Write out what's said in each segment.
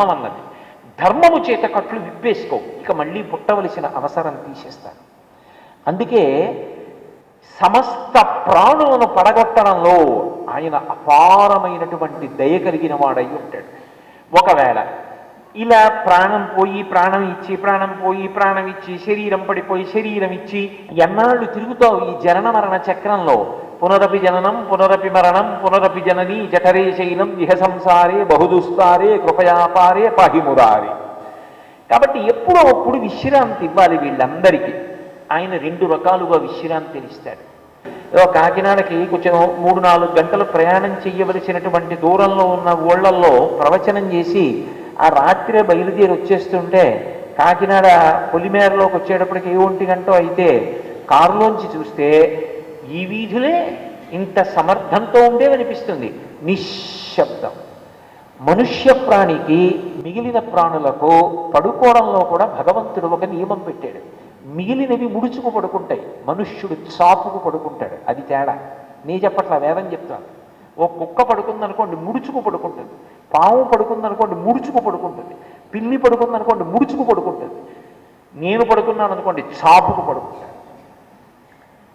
ధర్మం అన్నది ధర్మము చేత కట్లు విప్పేసుకో ఇక మళ్ళీ పుట్టవలసిన అవసరం తీసేస్తాను. అందుకే సమస్త ప్రాణులను పడగొట్టడంలో ఆయన అపారమైనటువంటి దయ కలిగిన వాడై ఉంటాడు. ఒకవేళ ఇలా ప్రాణం పోయి ప్రాణం ఇచ్చి ప్రాణం పోయి ప్రాణం ఇచ్చి శరీరం పడిపోయి శరీరం ఇచ్చి ఎన్నాళ్ళు తిరుగుతావు ఈ జనన మరణ చక్రంలో? పునరపి జననం పునరపి మరణం పునరపి జనని జఠరే శైలం ఇహ సంసారే బహుదుస్తారే కృపయాపారే పాహిమురారే కాబట్టి ఎప్పుడో అప్పుడు విశ్రాంతి ఇవ్వాలి వీళ్ళందరికీ. ఆయన రెండు రకాలుగా విశ్రాంతిని ఇస్తాడు. ఏదో కాకినాడకి కొంచెం మూడు నాలుగు గంటలు ప్రయాణం చేయవలసినటువంటి దూరంలో ఉన్న ఊళ్ళల్లో ప్రవచనం చేసి ఆ రాత్రి బయలుదేరి వచ్చేస్తుంటే కాకినాడ పొలిమేరలోకి వచ్చేటప్పటికి ఏ ఒంటి గంటో అయితే కారులోంచి చూస్తే ఈ వీధులే ఇంత సమర్థంతో ఉండేవనిపిస్తుంది నిశ్శబ్దం. మనుష్య ప్రాణికి మిగిలిన ప్రాణులకు పడుకోవడంలో కూడా భగవంతుడు ఒక నియమం పెట్టాడు. మిగిలినవి ముడుచుకు పడుకుంటాయి. మనుష్యుడు చాపుకు పడుకుంటాడు. అది తేడా. నీ చెప్పట్లా వేదం చెప్తాను. ఓ కుక్క పడుకుందనుకోండి ముడుచుకు పడుకుంటుంది. పాము పడుకుందనుకోండి ముడుచుకు పడుకుంటుంది. పిల్లి పడుకుందనుకోండి ముడుచుకు పడుకుంటుంది. నేను పడుకున్నాను అనుకోండి చాపుకు పడుకుంటాను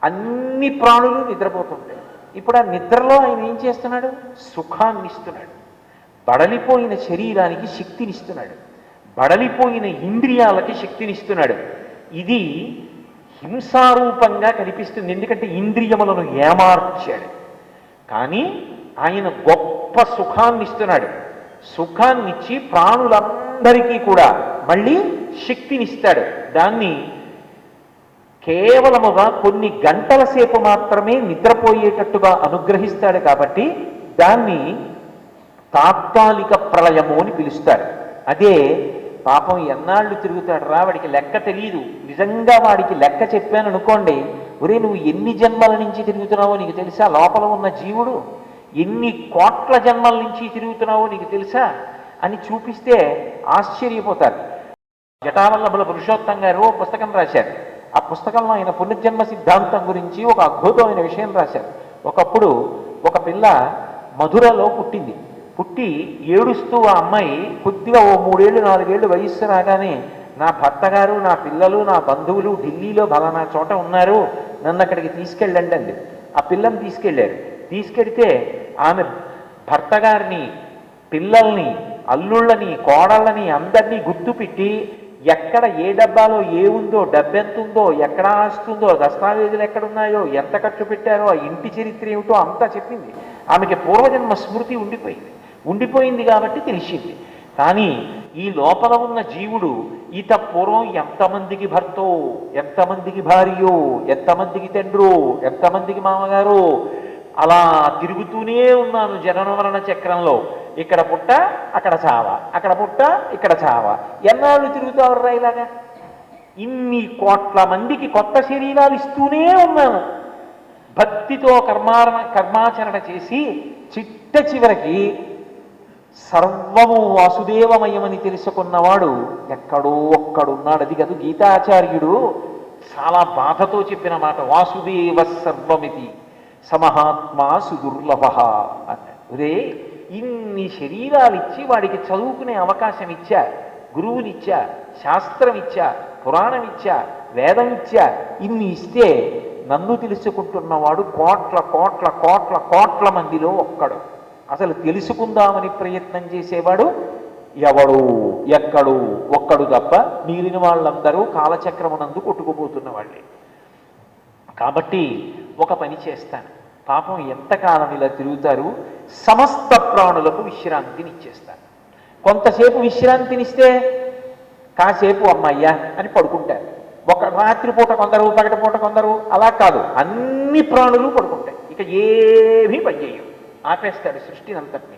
అన్ని ప్రాణులు నిద్రపోతుంటాయి. ఇప్పుడు ఆ నిద్రలో ఆయన ఏం చేస్తున్నాడు? సుఖాన్ని ఇస్తున్నాడు. బడలిపోయిన శరీరానికి శక్తినిస్తున్నాడు బడలిపోయిన ఇంద్రియాలకి శక్తినిస్తున్నాడు ఇది హింసారూపంగా కనిపిస్తుంది. ఎందుకంటే ఇంద్రియములను ఏమార్చాడు. కానీ ఆయన గొప్ప సుఖాన్ని ఇస్తున్నాడు. సుఖాన్నిచ్చి ప్రాణులందరికీ కూడా మళ్ళీ శక్తినిస్తాడు. దాన్ని కేవలముగా కొన్ని గంటల సేపు మాత్రమే నిద్రపోయేటట్టుగా అనుగ్రహిస్తాడు కాబట్టి దాన్ని తాత్కాలిక ప్రళయము అని పిలుస్తారు. అదే పాపం ఎన్నాళ్ళు తిరుగుతాడు రా వాడికి లెక్క తెలియదు నిజంగా వాడికి లెక్క చెప్పాను అనుకోండి ఒరే నువ్వు ఎన్ని జన్మల నుంచి తిరుగుతున్నావో నీకు తెలుసా? లోపల ఉన్న జీవుడు ఎన్ని కోట్ల జన్మల నుంచి తిరుగుతున్నావో నీకు తెలుసా? అని చూపిస్తే ఆశ్చర్యపోతారు. జటావల్లభుల పురుషోత్తం గారు ఓ పుస్తకం రాశారు. ఆ పుస్తకంలో ఆయన పునర్జన్మ సిద్ధాంతం గురించి ఒక అద్భుతమైన విషయం రాశారు. ఒకప్పుడు ఒక పిల్ల మధురలో పుట్టింది. పుట్టి ఏడుస్తూ ఆ అమ్మాయి కొద్దిగా ఓ మూడేళ్ళు నాలుగేళ్ళు వయస్సు రాగానే నా భర్త గారు నా పిల్లలు నా బంధువులు ఢిల్లీలో బలానా చోట ఉన్నారు. నన్ను అక్కడికి తీసుకెళ్ళండి అండి ఆ పిల్లని తీసుకెళ్ళారు. తీసుకెడితే ఆమె భర్త గారిని పిల్లల్ని అల్లుళ్ళని కోడళ్ళని అందరినీ గుర్తుపెట్టి ఎక్కడ ఏ డబ్బాలో ఏ ఉందో డబ్బెంత ఉందో ఎక్కడ ఆస్తుందో దస్తావేజులు ఎక్కడున్నాయో ఎంత ఖర్చు పెట్టారో ఆ ఇంటి చరిత్ర ఏమిటో అంతా చెప్పింది. ఆమెకి పూర్వజన్మ స్మృతి ఉండిపోయింది. ఉండిపోయింది కాబట్టి తెలిసింది. కానీ ఈ లోపల ఉన్న జీవుడు ఈత పూర్వం ఎంతమందికి భర్తో? ఎంతమందికి భార్యో? ఎంతమందికి తండ్రో? ఎంతమందికి మామగారో? అలా తిరుగుతూనే ఉన్నాను జనన మరణ చక్రంలో. ఇక్కడ పుట్ట అక్కడ చావ. అక్కడ పుట్ట ఇక్కడ చావ. ఎన్నాళ్ళు తిరుగుతావు ఇలాగా? ఇన్ని కోట్ల మందికి కొత్త శరీరాలు ఇస్తూనే ఉన్నాను. భక్తితో కర్మారణ కర్మాచరణ చేసి చిట్ట చివరికి సర్వము వాసుదేవమయమని తెలుసుకున్నవాడు ఎక్కడో ఒక్కడున్నాడు. అది కాదు గీతాచార్యుడు చాలా బాధతో చెప్పిన మాట వాసుదేవ సర్వమితి. సమహాత్మా సుదుర్లభ అన్నాడు. రే ఇన్ని శరీరాలు ఇచ్చి వాడికి చదువుకునే అవకాశం ఇచ్చా గురువునిచ్చా శాస్త్రం ఇచ్చా పురాణం ఇచ్చా వేదం ఇచ్చా ఇన్ని ఇస్తే నన్ను తెలుసుకుంటున్నవాడు కోట్ల కోట్ల కోట్ల కోట్ల మందిలో ఒక్కడు. అసలు తెలుసుకుందామని ప్రయత్నం చేసేవాడు ఎవడు ఎక్కడు ఒక్కడు తప్ప మిగిలిన వాళ్ళందరూ కాలచక్రమునందు కొట్టుకుపోతున్న వాళ్ళే. కాబట్టి ఒక పని చేస్తాను. పాపం ఎంతకాలం ఇలా తిరుగుతారు? సమస్త ప్రాణులకు విశ్రాంతిని ఇచ్చేస్తాను. కొంతసేపు విశ్రాంతినిస్తే కాసేపు అమ్మయ్యా అని పడుకుంటారు. ఒక రాత్రిపూట కొందరు పగటిపూట కొందరు అలా కాదు. అన్ని ప్రాణులు పడుకుంటాయి. ఇక ఏమీ పనిచేయవు. ఆపేస్తాడు సృష్టిని అంతటిని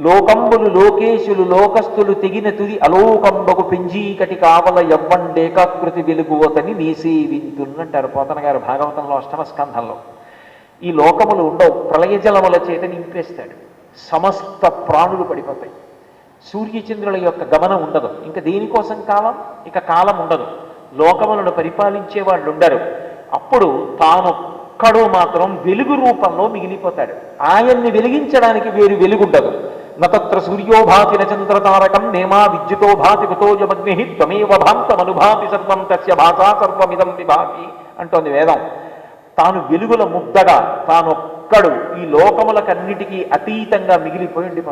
లోకంబులు లోకేశులు లోకస్తులు తెగిన తుది అలోకంబకు పెంజీకటి కావల ఎవ్వండేకాకృతి వెలుగువతని నీసేవింతున్నంటారు పోతన గారు భాగవతంలో అష్టమ స్కంధంలో. ఈ లోకములు ఉండవు ప్రళయ జలముల చేత నింపేస్తాడు సమస్త ప్రాణులు పడిపోతాయి. సూర్యచంద్రుల యొక్క గమనం ఉండదు. ఇంకా దేనికోసం కాలం? ఇక కాలం ఉండదు. లోకములను పరిపాలించే వాళ్ళు ఉండరు. అప్పుడు తానొక్కడు మాత్రం వెలుగు రూపంలో మిగిలిపోతాడు. ఆయన్ని వెలిగించడానికి వేరు వెలుగుండదు. నత్ర సూర్యో భాతి నచంద్రతారకం నేమా విద్యుతో భాతి కుతోజమగ్ని త్వమేవ భాంతమనుభాతి సర్వం తస్య భాషా సర్వమిదం విభాతి అంటోంది వేదం. తాను వెలుగుల ముద్దగా తానొక్కడు ఈ లోకములకన్నిటికీ అతీతంగా మిగిలిపోయిండి